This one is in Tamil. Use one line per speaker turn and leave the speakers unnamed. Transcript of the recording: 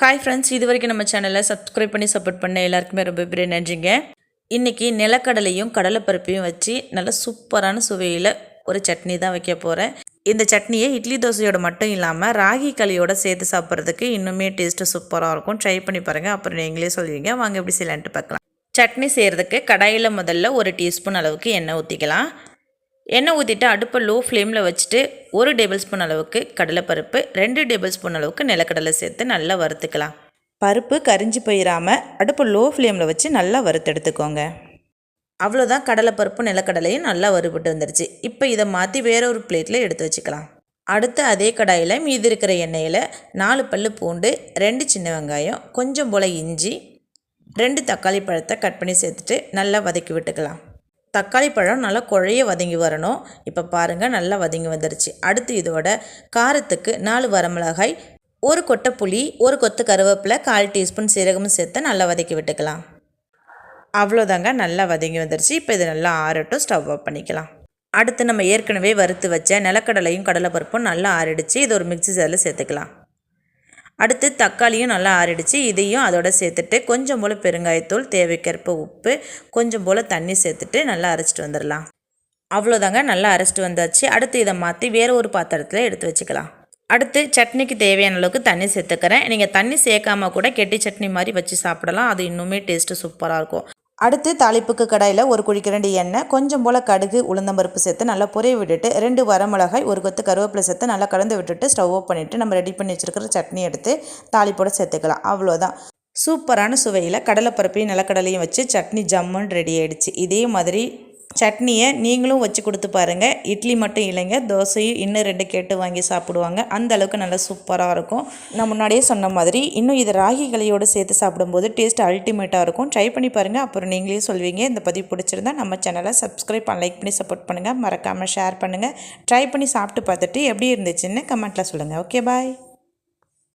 ஹாய் ஃப்ரெண்ட்ஸ் இது வரைக்கும் நம்ம சேனலை சப்ஸ்கிரைப் பண்ணி சப்போர்ட் பண்ண எல்லாருக்குமே ரொம்ப பெரிய நன்றிங்க. இன்றைக்கி நிலக்கடலையும் கடலைப்பருப்பையும் வச்சு நல்ல சூப்பரான சுவையில் ஒரு சட்னி தான் வைக்க போகிறேன் இந்த சட்னியை இட்லி தோசையோட மட்டும் இல்லாமல் ராகி களியோட சேர்த்து சாப்பிட்றதுக்கு இன்னுமே டேஸ்ட்டு சூப்பராக இருக்கும். ட்ரை பண்ணி பாருங்கள் அப்புறம் நீங்களே சொல்லுவீங்க வாங்க எப்படி செய்யலான்ட்டு பார்க்கலாம். சட்னி செய்கிறதுக்கு கடாயில் முதல்ல ஒரு டீஸ்பூன் அளவுக்கு எண்ணெய் ஊற்றிக்கலாம் எண்ணெய் ஊற்றிட்டு அடுப்பை லோ ஃப்ளேமில் வச்சுட்டு ஒரு டேபிள் ஸ்பூன் அளவுக்கு கடலைப்பருப்பு ரெண்டு டேபிள் ஸ்பூன் அளவுக்கு நிலக்கடலை சேர்த்து நல்லா வறுத்துக்கலாம். பருப்பு கரிஞ்சு போயிடாமல் அடுப்பு லோ ஃப்ளேமில் வச்சு நல்லா வறுத்தெடுத்துக்கோங்க. அவ்வளோதான் கடலைப்பருப்பு நிலக்கடலையும் நல்லா வறுபட்டு வந்துருச்சு. இப்போ இதை மாற்றி வேற ஒரு பிளேட்டில் எடுத்து வச்சுக்கலாம். அடுத்து அதே கடாயில் மீதி இருக்கிற எண்ணெயில் நாலு பல் பூண்டு ரெண்டு சின்ன வெங்காயம் கொஞ்சம் போல் இஞ்சி ரெண்டு தக்காளி பழத்தை கட் பண்ணி சேர்த்துட்டு நல்லா வதக்கி விட்டுக்கலாம். தக்காளி பழம் நல்லா குழைய வதங்கி வரணும். இப்போ பாருங்கள் நல்லா வதங்கி வந்துருச்சு. அடுத்து இதோட காரத்துக்கு நாலு வரமிளகாய் ஒரு கொட்டை புளி ஒரு கொத்து கருவேப்பிலை கால் டீஸ்பூன் சீரகமும் சேர்த்து நல்லா வதக்கி விட்டுக்கலாம். அவ்வளோதாங்க நல்லா வதங்கி வந்துருச்சு. இப்போ இது நல்லா ஆறட்டும் ஸ்டவ் ஆஃப் பண்ணிக்கலாம். அடுத்து நம்ம ஏற்கனவே வறுத்து வச்ச நிலக்கடலையும் கடலைப்பருப்பும் நல்லா ஆறிடுச்சு. இது ஒரு மிக்சி ஜாரில் சேர்த்துக்கலாம். அடுத்து தக்காளியும் நல்லா ஆறிடுச்சு. இதையும் அதோட சேர்த்துட்டு கொஞ்சம் போல் பெருங்காயத்தூள் தேவைக்கேற்ப உப்பு கொஞ்சம் போல் தண்ணி சேர்த்துட்டு நல்லா அரைச்சிட்டு வந்துடலாம். அவ்வளோதாங்க நல்லா அரைச்சிட்டு வந்தாச்சு. அடுத்து இதை மாற்றி வேறு ஒரு பாத்திரத்தில் எடுத்து வச்சுக்கலாம். அடுத்து சட்னிக்கு தேவையான அளவுக்கு தண்ணி சேர்த்துக்கிறேன். நீங்கள் தண்ணி சேர்க்காம கூட கெட்டி சட்னி மாதிரி வச்சு சாப்பிடலாம். அது இன்னுமே டேஸ்ட்டு சூப்பராக இருக்கும். அடுத்து தாளிப்புக்கு கடாயில் ஒரு குழிக்கரண்டி எண்ணெய் கொஞ்சம் போல் கடுகு உளுந்தம்பருப்பு சேர்த்து நல்லா பொரிய விட்டுட்டு ரெண்டு வரமிளகாய் ஒரு கொத்து கருவேப்பிலை சேர்த்து நல்லா கலந்து விட்டுட்டு ஸ்டவ் ஆஃப் பண்ணிவிட்டு நம்ம ரெடி பண்ணி வச்சுருக்கிற சட்னி எடுத்து தாளிப்போட சேர்த்துக்கலாம். அவ்வளோதான் சூப்பரான சுவையில் கடலைப்பருப்பையும் நிலக்கடலையும் வச்சு சட்னி ஜம்முன்னு ரெடி ஆகிடுச்சு இதே மாதிரி சட்னியை நீங்களும் வச்சு கொடுத்து பாருங்கள் இட்லி மட்டும் இல்லைங்க. தோசையும் இன்னும் ரெண்டு கேட்டு வாங்கி சாப்பிடுவாங்க. அந்த அளவுக்கு நல்லா சூப்பராக இருக்கும். நான் முன்னாடியே சொன்ன மாதிரி இன்னும் இது ராகிகளையோடு சேர்த்து சாப்பிடும்போது டேஸ்ட் அல்டிமேட்டாக இருக்கும். ட்ரை பண்ணி பாருங்கள் அப்புறம் நீங்களே சொல்வீங்க. இந்த பதிவு பிடிச்சிருந்தா நம்ம சேனலை சப்ஸ்கிரைப் பண்ண லைக் பண்ணி சப்போர்ட் பண்ணுங்கள் மறக்காமல் ஷேர் பண்ணுங்கள் ட்ரை பண்ணி சாப்பிட்டு பார்த்துட்டு எப்படி இருந்துச்சுன்னு கமெண்ட்டில் சொல்லுங்கள் ஓகே பாய்